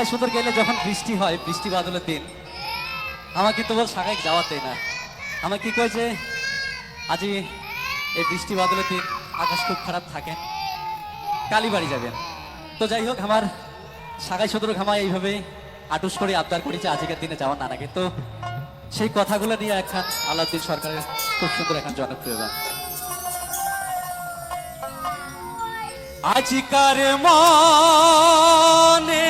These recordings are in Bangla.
শাখায় সুন্দর গেলে যখন বৃষ্টি হয়, বৃষ্টি বাদলের দিন, আমাকে তো বল শাখায় যাওয়াতে না। আমাকে কি কয়েছে আজি এই বৃষ্টি বাদলের দিন আকাশ খুব খারাপ থাকে। কালীবাড়ি যাবেন। তো যাই হোক, আমার শাখায় সদর ঘামায় এইভাবে আটুস করে আবদার করেছে আজকের দিনে যাওয়ার নানাকে। তো সেই কথাগুলো নিয়ে একখান আলাউদ্দিন সরকারের খুব সুন্দর এখন জনপ্রিয় গান। আজিকার মনে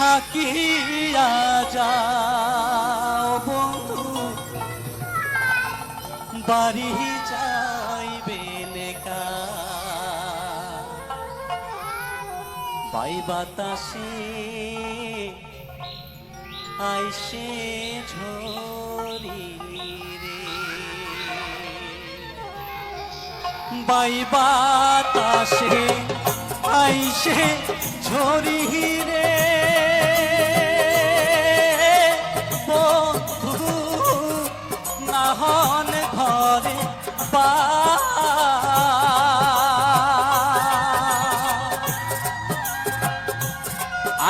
থাকিয়া যাও বন্ধু। বাড়ি যাই বেনেকা বাই বাতাসে আইসে ঝরি রে বাই বাতাসে আইসে ঝরি রে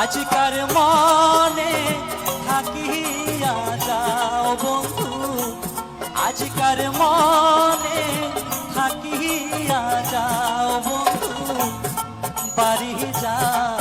আজকার মনে থাকিয়া যাও বন্ধু আজকার মনে থাকিয়া যাও বন্ধু বাড়ি যাইবে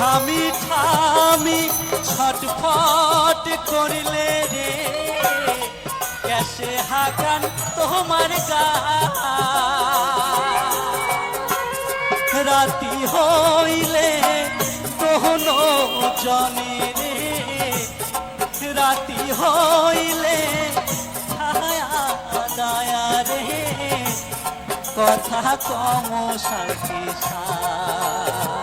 ঘামি ঠামি ছটফট করলে রে। ক্যাসে হাকান তোমার গা। রাতি হইলে কোন জনে রে। রাতি হইলে ছায়া দয়া রে। কথা কম সাথী বন্ধু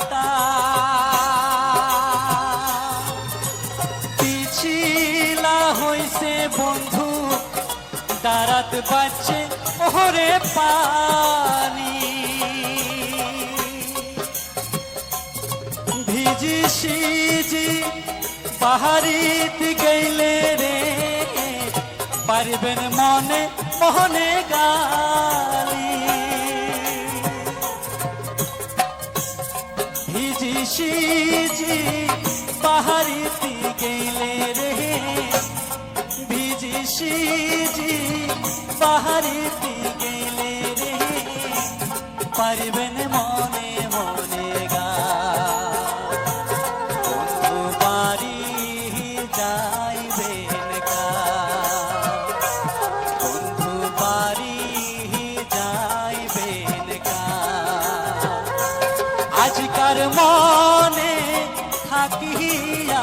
ঘাটা পিছিলা হইছে বন্ধু, দাঁড়াত বাচ্চে ওরে পানি। ভিজি সিজি পাহাড়িত গেলে রে, পারবেন মনে মনে গালি। সিজি পাহাড়িতে গেলে রে ভিজি সিজি পাহাড়িতে গেলে রে পারবেন মনে মনে থাকিয়া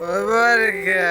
ওইবার কে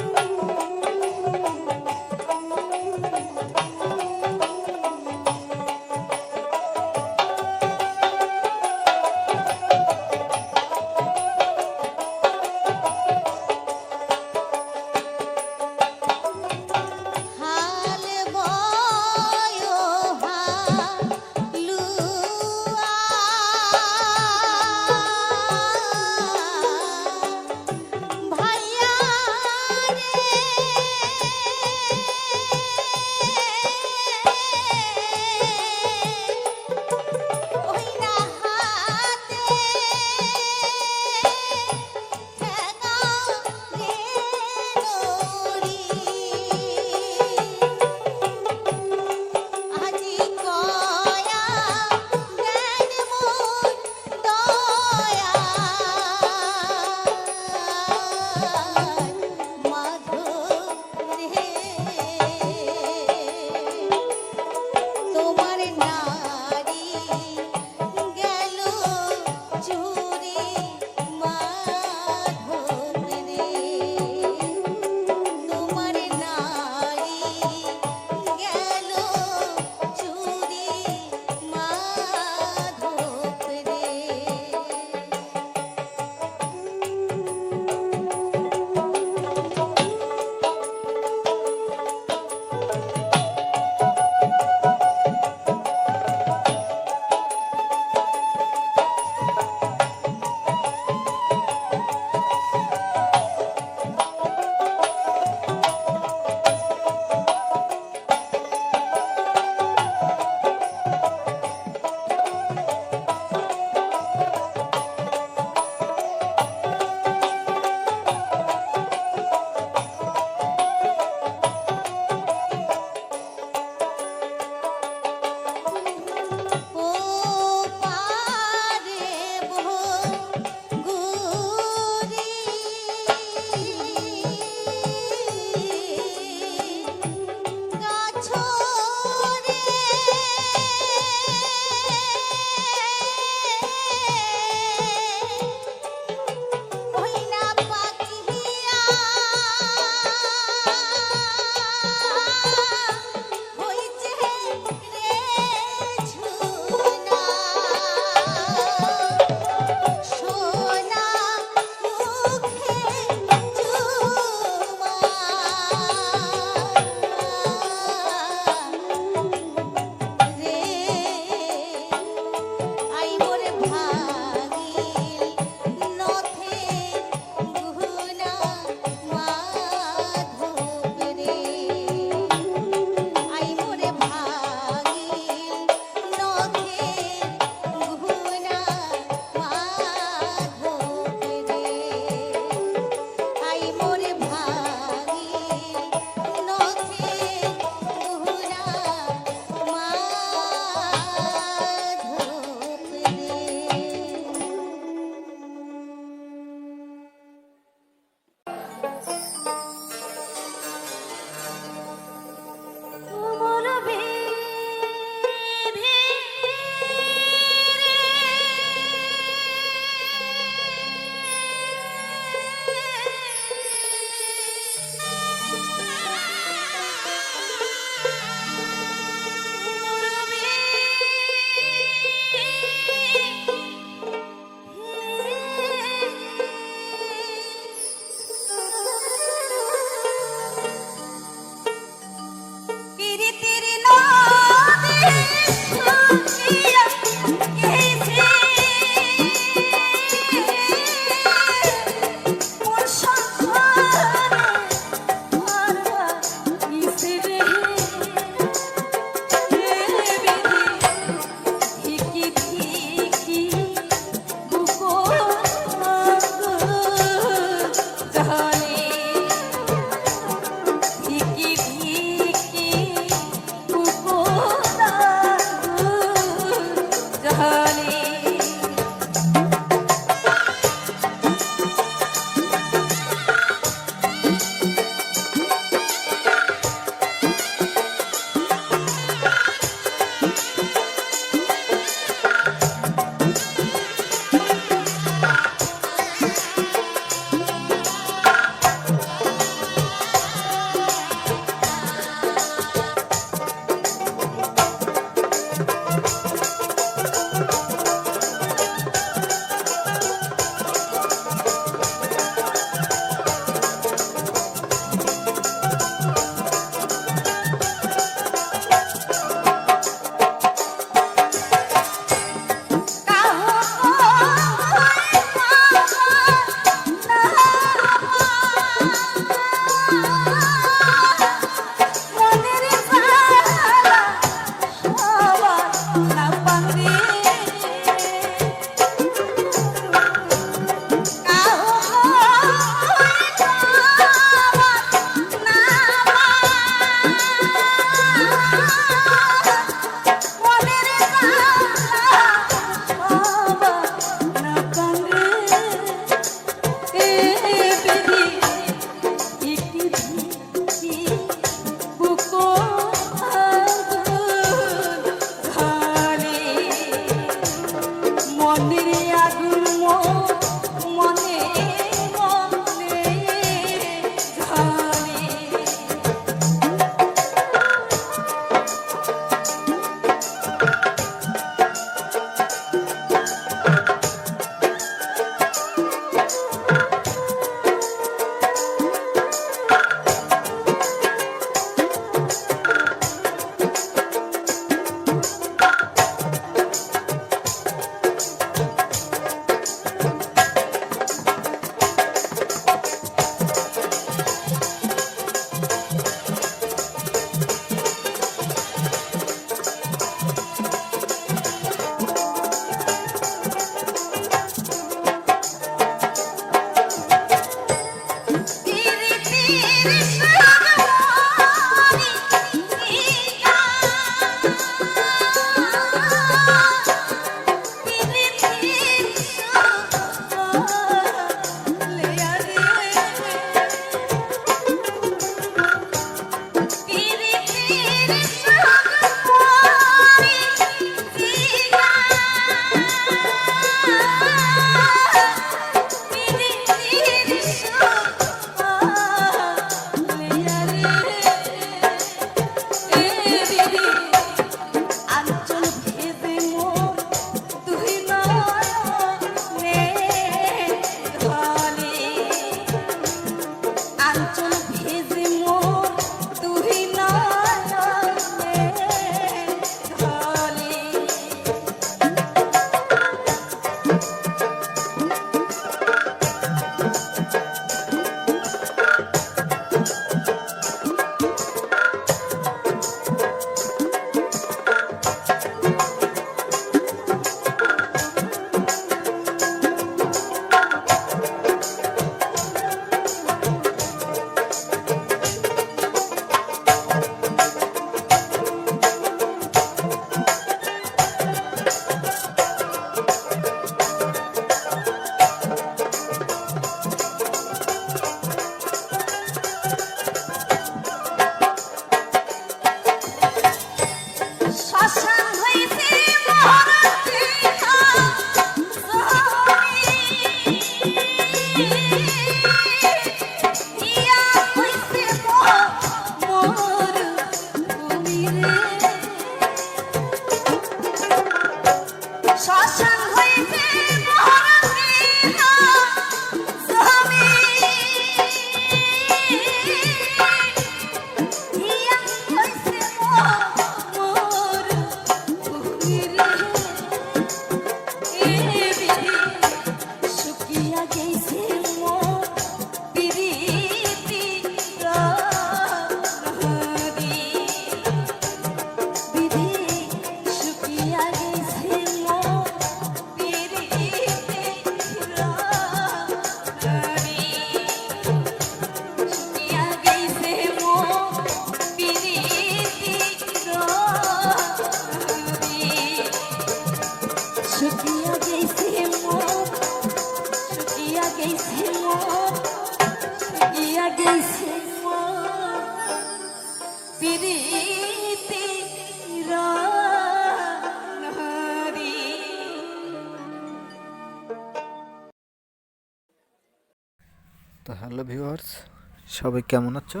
সবাই কেমন আছো?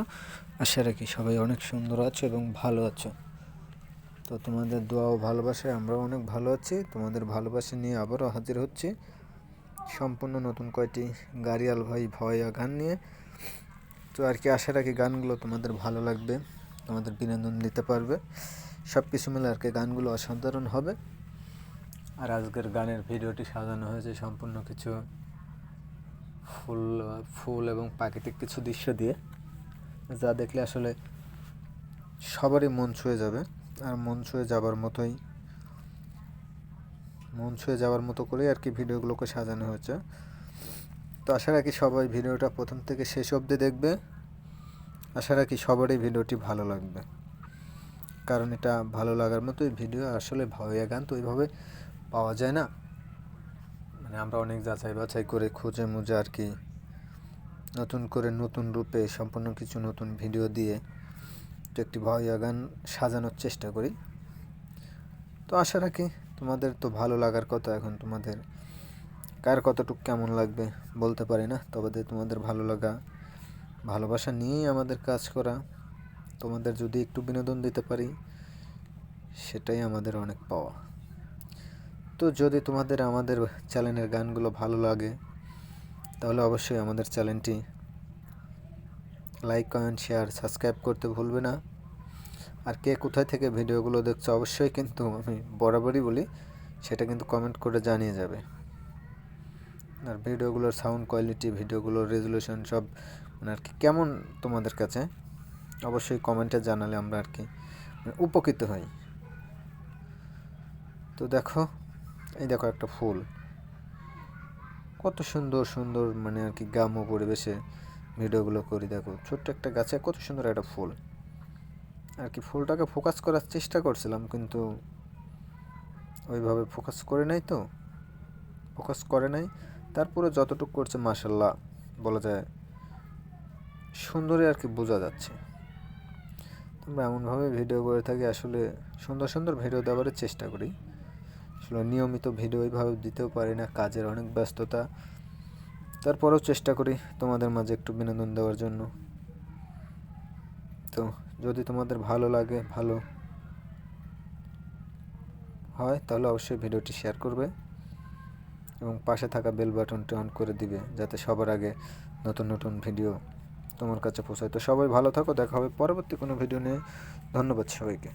আশা রাখি সবাই অনেক সুন্দর আছো এবং ভালো আছো। তো তোমাদের দোয়া ও ভালোবাসায় আমরাও অনেক ভালো আছি। তোমাদের ভালোবাসা নিয়ে আবারও হাজির হচ্ছি। সম্পূর্ণ নতুন কয়টি গাড়িয়াল ভাই ভয়া গান নিয়ে। তো আর কি আশা রাখি গানগুলো তোমাদের ভালো লাগবে, তোমাদের বিনোদন দিতে পারবে। সব কিছু মিলে আর কি গানগুলো অসাধারণ হবে। আর আজকের গানের ভিডিওটি সাজানো হয়েছে সম্পূর্ণ কিছু ফুল ফুল এবং প্রাকৃতিক কিছু দৃশ্য দিয়ে যা দেখলে আসলে সবারই মন ছুঁয়ে যাবে। আর মন ছুঁয়ে যাবার মতোই, মন ছুঁয়ে যাওয়ার মতো করেই আর কি ভিডিওগুলোকে সাজানো হয়েছে। তো আশা রাখি সবাই ভিডিওটা প্রথম থেকে শেষ অবধি দেখবে। আশা রাখি সবারই ভিডিওটি ভালো লাগবে। কারণ এটা ভালো লাগার মতোই ভিডিও আসলে ভাইয়া গান তো ওইভাবে পাওয়া যায় না। মানে আমরা অনেক যাচাই বাছাই করে খুঁজে মুজে আর কি নতুন করে নতুন রূপে সম্পূর্ণ কিছু নতুন ভিডিও দিয়ে তো একটি ভাইয়া গান সাজানোর চেষ্টা করি। তো আশা রাখি তোমাদের তো ভালো লাগার কথা এখন তোমাদের। কার কতটুকু কেমন লাগবে বলতে পারি না, তবে তোমাদের ভালো লাগা, ভালোবাসা নিয়েই আমাদের কাজ করা, তোমাদের যদি একটু বিনোদন দিতে পারি, সেটাই আমাদের অনেক পাওয়া। তো যদি তোমাদের আমাদের চ্যানেলের গানগুলো ভালো লাগে, তাহলে অবশ্যই আমাদের চ্যানেলটি লাইক, কমেন্ট, শেয়ার, সাবস্ক্রাইব করতে ভুলবে না। আর কে কোথায় থেকে ভিডিওগুলো দেখছ অবশ্যই কিন্তু আমি বরাবরই বলি, সেটা কিন্তু কমেন্ট করে জানিয়ে যাবে। আর ভিডিওগুলোর সাউন্ড কোয়ালিটি, ভিডিওগুলোর রেজুলেশন সব মানে আর কি কেমন তোমাদের কাছে, অবশ্যই কমেন্টে জানালে আমরা আর কি মানে উপকৃত হই। তো দেখো এই দেখো একটা ফুল। কত সুন্দর সুন্দর মানে আর কি গ্রাম্য পরিবেশে ভিডিওগুলো করি, দেখো। ছোট্ট একটা গাছে কত সুন্দর একটা ফুল। আর কি ফুলটাকে ফোকাস করার চেষ্টা করছিলাম, কিন্তু ওইভাবে ফোকাস করে নাই তো। ফোকাস করে নাই। তারপরে যতটুকু করছে মাসাল্লাহ বলা যায় সুন্দরই আর কি বোঝা যাচ্ছে। তোমরা এমনভাবে ভিডিও করে থাকি, আসলে সুন্দর সুন্দর ভিডিও দেওয়ার চেষ্টা করি। আসলে নিয়মিত ভিডিও ওইভাবে দিতেও পারি না, কাজের অনেক ব্যস্ততা। তারপরেও চেষ্টা করি তোমাদের মাঝে একটু বিনোদন দেওয়ার জন্য। তো যদি তোমাদের ভালো লাগে, ভালো হয়, তাহলে অবশ্যই ভিডিওটি শেয়ার করবে এবং পাশে থাকা বেল বাটনটি অন করে দিবে যাতে সবার আগে নতুন নতুন ভিডিও তোমার কাছে পৌঁছায়। তো সবাই ভালো থাকো, দেখা হবে পরবর্তী কোনো ভিডিও নিয়ে। ধন্যবাদ সবাইকে।